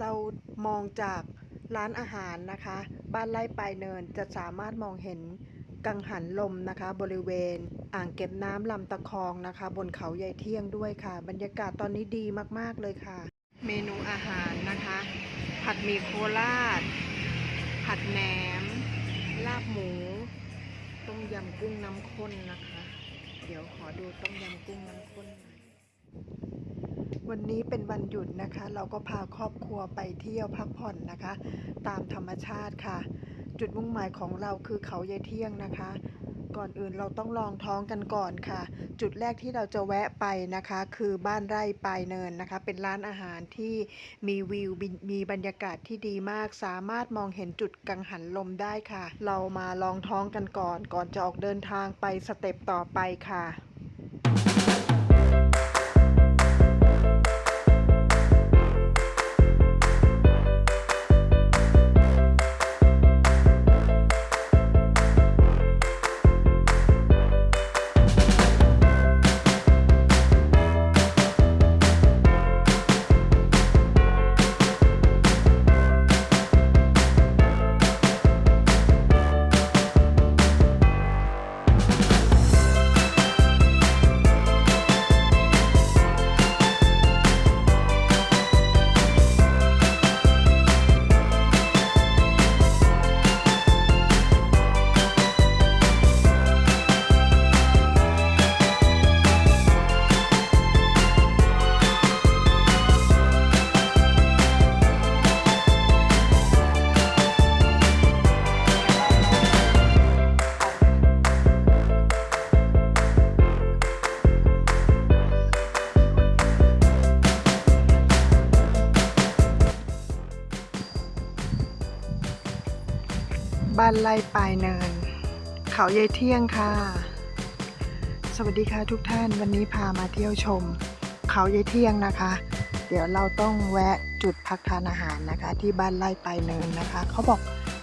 เรามองจากร้านอาหารนะคะ บ้านไร่ปลายเนินจะสามารถมองเห็นกังหันลมนะคะ บริเวณ อ่างเก็บน้ำลำตะคองนะคะ บนเขาใหญ่เที่ยงด้วยค่ะ บรรยากาศตอนนี้ดีมากๆเลยค่ะ เมนูอาหารนะคะ ผัดหมี่โคราช ผัดแหนม ลาบหมู ต้มยำกุ้งน้ำข้นนะคะ เดี๋ยวขอดูต้มยำกุ้งน้ำข้นน่อย วันนี้เป็นวันหยุดนะคะ เราก็พาครอบครัวไปเที่ยวพักผ่อนนะคะ ตามธรรมชาติค่ะ จุดมุ่งหมายของเราคือเขายายเที่ยงนะคะ ก่อนอื่นเราต้องลองท้องกันก่อนค่ะ จุดแรกที่เราจะแวะไปนะคะ คือบ้านไร่ปลายเนินนะคะ เป็นร้านอาหารที่มีวิวมีบรรยากาศที่ดีมาก สามารถมองเห็นจุดกังหันลมได้ค่ะ เรามาลองท้องกันก่อน ก่อนจะออกเดินทางไปสเต็ปต่อไปค่ะ บ้านไร่ปลายเนิน เขายายเที่ยงค่ะ สวัสดีค่ะทุกท่านวันนี้พามาเที่ยวชม เขายายเที่ยงนะคะ เดี๋ยวเราต้องแวะจุดพักทานอาหารนะคะ ที่บ้านไร่ปลายเนินนะคะ เขาบอก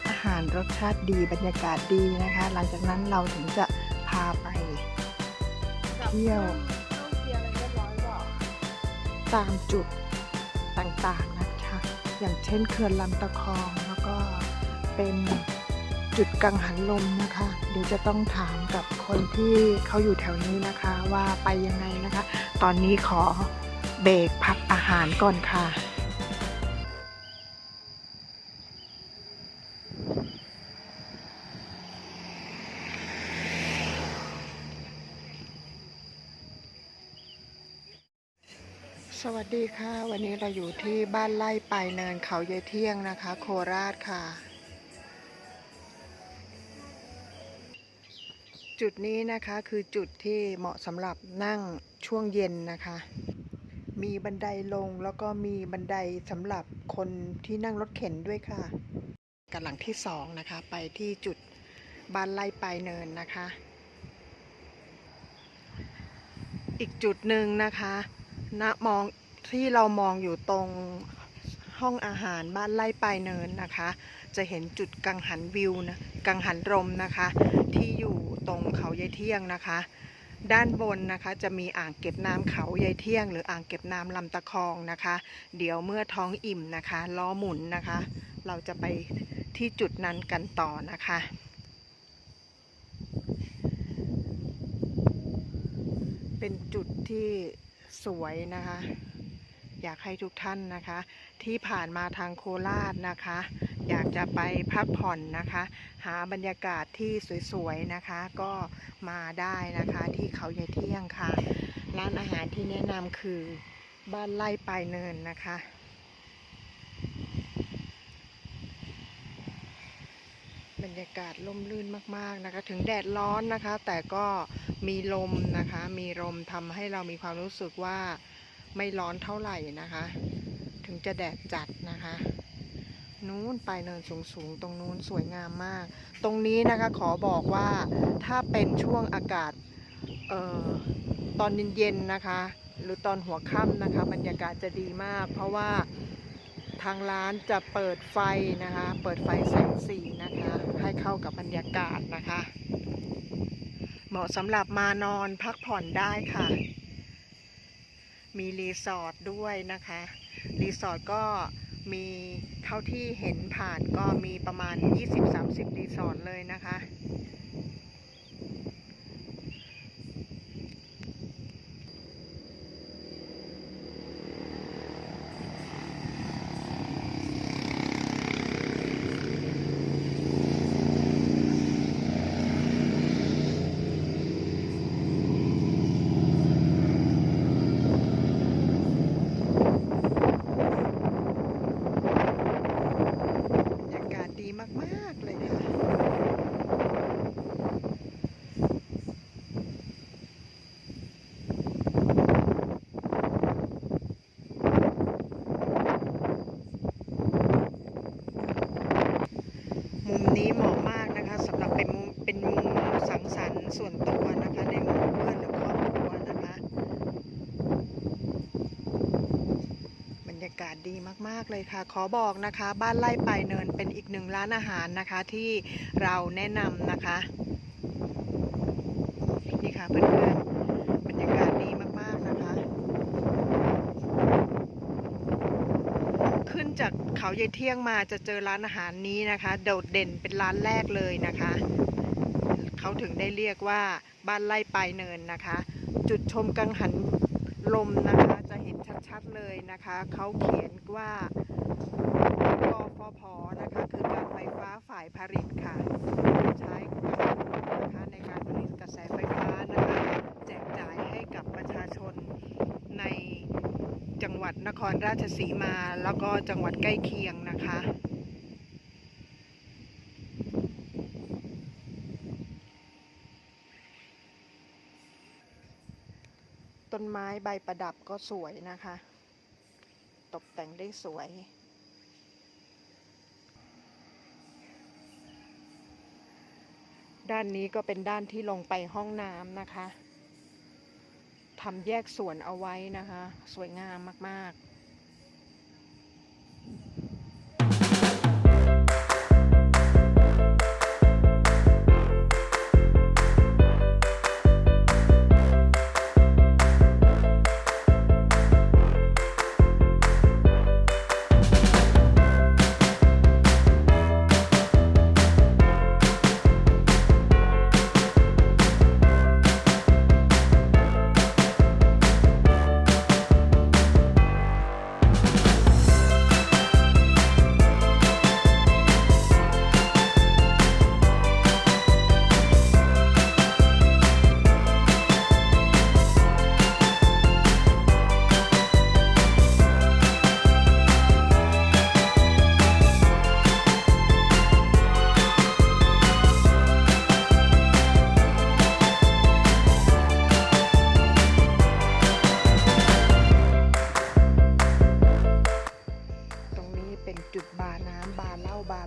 อาหารรสชาติดีบรรยากาศดีนะคะ หลังจากนั้นเราถึงจะพาไป เที่ยวตามจุดต่างๆนะคะ อย่างเช่นเขื่อนลำตะคองแล้วก็เป็น จุดกังหันลมนะคะ เดี๋ยวจะต้องถามกับคนที่เขาอยู่แถวนี้นะคะว่าไปยังไงนะคะ ตอนนี้ขอเบรกพักอาหารก่อนค่ะสวัสดีค่ะ วันนี้เราอยู่ที่บ้านไร่ปลายเนินเขาเยายเที่ยงนะคะ โคราชค่ะ จุดนี้นะคะคือจุดที่เหมาะสำหรับนั่งช่วงเย็นนะคะ มีบันไดลงแล้วก็มีบันไดสำหรับคนที่นั่งรถเข็นด้วยค่ะกันหลังที่สองนะคะ ไปที่จุดบ้านไร่ปลายเนินนะคะ อีกจุดหนึ่งนะคะณมองที่เรามองอยู่ตรงห้องอาหารบ้านไร่ปลายเนินนะคะ จะเห็นจุดกังหันวิวนะกังหันลมนะคะ ที่อยู่ ตรงเขายายเที่ยงนะคะ ด้านบนนะคะจะมีอ่างเก็บน้ำเขายายเที่ยง หรืออ่างเก็บน้ำลำตะคองนะคะ เดี๋ยวเมื่อท้องอิ่มนะคะล้อหมุนนะคะ เราจะไปที่จุดนั้นกันต่อนะคะเป็นจุดที่สวยนะคะ อยากให้ทุกท่านนะคะ ที่ผ่านมาทางโคราชนะคะ อยากจะไปพักผ่อนนะคะ หาบรรยากาศที่สวยๆนะคะ ก็มาได้นะคะที่เขาใหญ่เที่ยงค่ะ ร้านอาหารที่แนะนำคือบ้านไร่ปลายเนินนะคะบรรยากาศร่มรื่นมากๆนะคะ ถึงแดดร้อนนะคะ แต่ก็มีลมนะคะ มีลมทำให้เรามีความรู้สึกว่า ไม่ร้อนเท่าไหร่นะคะ ถึงจะแดดจัดนะคะ นู้นไปเนินสูงๆ ตรงนู้นสวยงามมาก ตรงนี้นะคะขอบอกว่าถ้าเป็นช่วงอากาศออตอนเย็นๆนะคะ หรือตอนหัวค่ำนะคะ บรรยากาศจะดีมาก เพราะว่าทางร้านจะเปิดไฟนะคะ เปิดไฟแสงสีนะคะ ให้เข้ากับบรรยากาศนะคะ เหมาะสำหรับมานอนพักผ่อนได้ค่ะ มีรีสอร์ทด้วยนะคะ รีสอร์ทก็มีเท่าที่เห็นผ่านก็มีประมาณ 20-30 รีสอร์ทเลยนะคะ บรรยากาศดีมาก ๆ เลยค่ะ มุมนี้เหมาะมากนะคะสำหรับเป็นมุมเป็นมุมสังสรรค์ส่วนตัวนะคะ ในหมู่เพื่อนหรือครอบครัวนะคะ บรรยากาศดีมาก ๆ เลยค่ะ ขอบอกนะคะ บ้านไร่ปลายเนินเป็นอีกหนึ่งร้านอาหารนะคะที่เราแนะนำนะคะ นี่ค่ะเพื่อนๆบรรยากาศดีมาก ๆ นะคะ ขึ้นจากเขายายเที่ยงมาจะเจอร้านอาหารนี้นะคะ โดดเด่นเป็นร้านแรกเลยนะคะเขาถึงได้เรียกว่าบ้านไร่ปลายเนินนะคะ จุดชมกังหันลมนะคะ ชัดๆเลยนะคะ เขาเขียนว่ากฟผนะคะ คือการไฟฟ้าฝ่ายผลิตค่ะ ใช้กังหันลมนะคะในการผลิตกระแสไฟฟ้านะคะแจกจ่ายให้กับประชาชนในจังหวัดนครราชสีมา แล้วก็จังหวัดใกล้เคียงนะคะ ต้นไม้ใบประดับก็สวยนะคะ ตกแต่งได้สวย ด้านนี้ก็เป็นด้านที่ลงไปห้องน้ำนะคะทำแยกส่วนเอาไว้นะคะ สวยงามมาก ๆ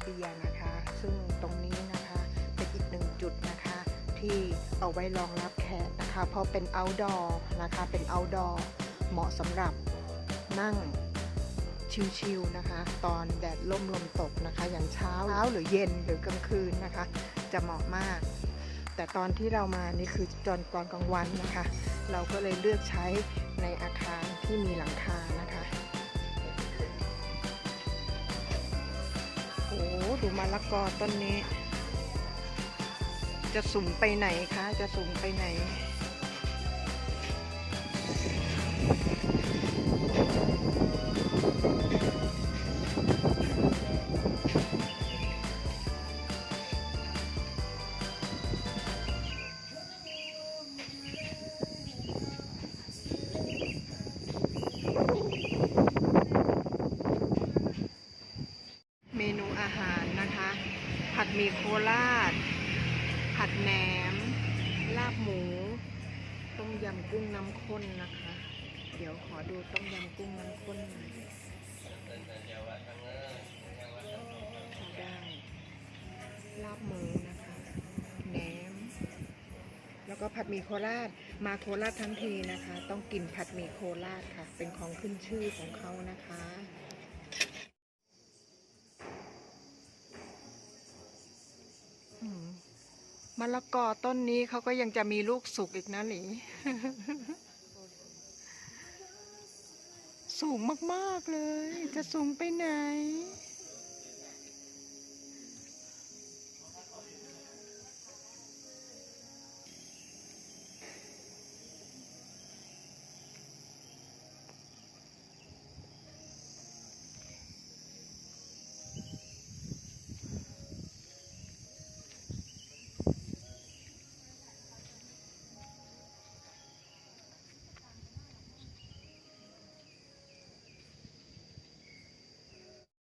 เบียนะคะ ซึ่งตรงนี้นะคะ เป็นอีกหนึ่งจุดนะคะ ที่เอาไว้รองรับแขกนะคะ เพราะเป็น outdoor นะคะ เป็น outdoor เหมาะสำหรับนั่งชิลๆนะคะ ตอนแดดล่มลมตกนะคะ อย่างเช้าเช้าหรือเย็นหรือกลางคืนนะคะ จะเหมาะมาก แต่ตอนที่เรามานี่คือตอนตอนกลางวันนะคะ เราก็เลยเลือกใช้ในอาคารที่มีหลังคานะคะ ดูมะละกอต้นนี้ จะสูงไปไหนคะ จะสูงไปไหนเมนูอาหารนะคะ ผัดห มีโคราช ผัดแหนม ลาบหมู ต้มยำกุ้งน้ำข้นนะคะ เดี๋ยวขอดูต้มยำกุ้งน้ำข้นหน่อยได้ลาบหมูนะคะแหนม แล้วก็ผัดหมี่โคราช มาโคราชทั้งทีนะคะ ต้องกินผัดหมี่โคราชค่ะ เป็นของขึ้นชื่อของเขานะคะ อืมมะ ละกอต้นนี้เขาก็ยังจะมีลูกสุกอีกนะหลีสูงมาก ๆ เลย จะสูงไปไหน